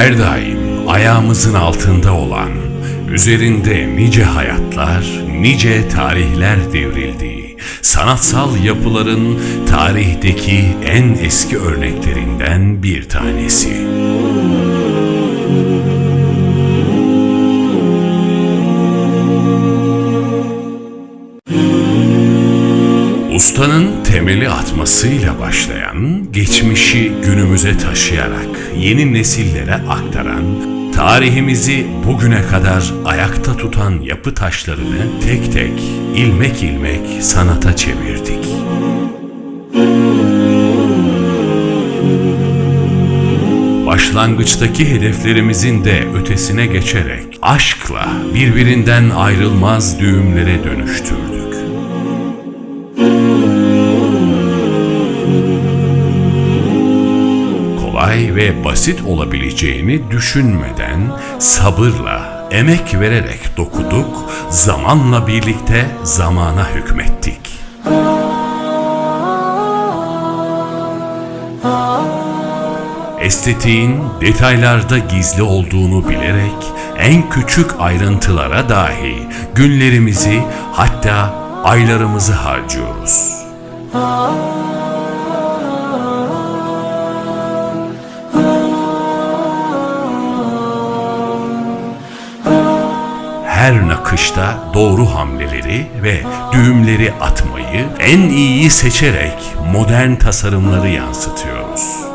Her daim ayağımızın altında olan, üzerinde nice hayatlar, nice tarihler devrildiği, sanatsal yapıların tarihteki en eski örneklerinden bir tanesi. Ustanın temeli atmasıyla başlayan, geçmişi günümüze taşıyarak yeni nesillere aktaran, tarihimizi bugüne kadar ayakta tutan yapı taşlarını tek tek, ilmek ilmek sanata çevirdik. Başlangıçtaki hedeflerimizin de ötesine geçerek aşkla birbirinden ayrılmaz düğümlere dönüştürdük. Ve basit olabileceğini düşünmeden sabırla, emek vererek dokuduk, zamanla birlikte zamana hükmettik. Estetiğin detaylarda gizli olduğunu bilerek en küçük ayrıntılara dahi günlerimizi hatta aylarımızı harcıyoruz. Her nakışta doğru hamleleri ve düğümleri atmayı en iyiyi seçerek modern tasarımları yansıtıyoruz.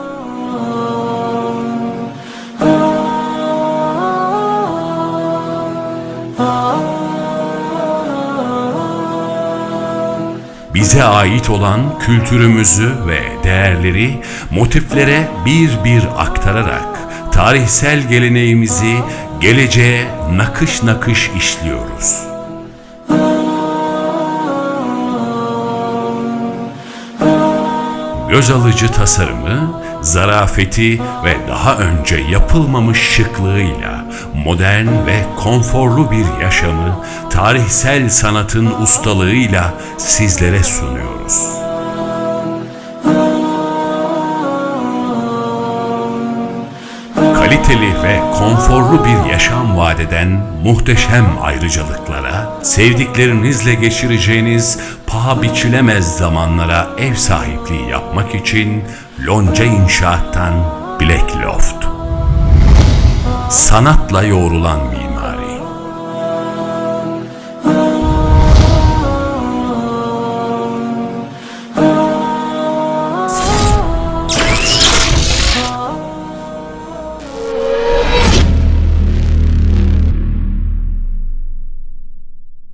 bize ait olan kültürümüzü ve değerleri motiflere bir bir aktararak tarihsel geleneğimizi geleceğe nakış nakış işliyoruz. Göz alıcı tasarımı, zarafeti ve daha önce yapılmamış şıklığıyla modern ve konforlu bir yaşamı tarihsel sanatın ustalığıyla sizlere sunuyoruz. Kaliteli ve konforlu bir yaşam vadeden muhteşem ayrıcalıklara, sevdiklerinizle geçireceğiniz paha biçilemez zamanlara ev sahipliği yapmak için Lonca İnşaat'tan Black Loft. Sanatla yoğrulan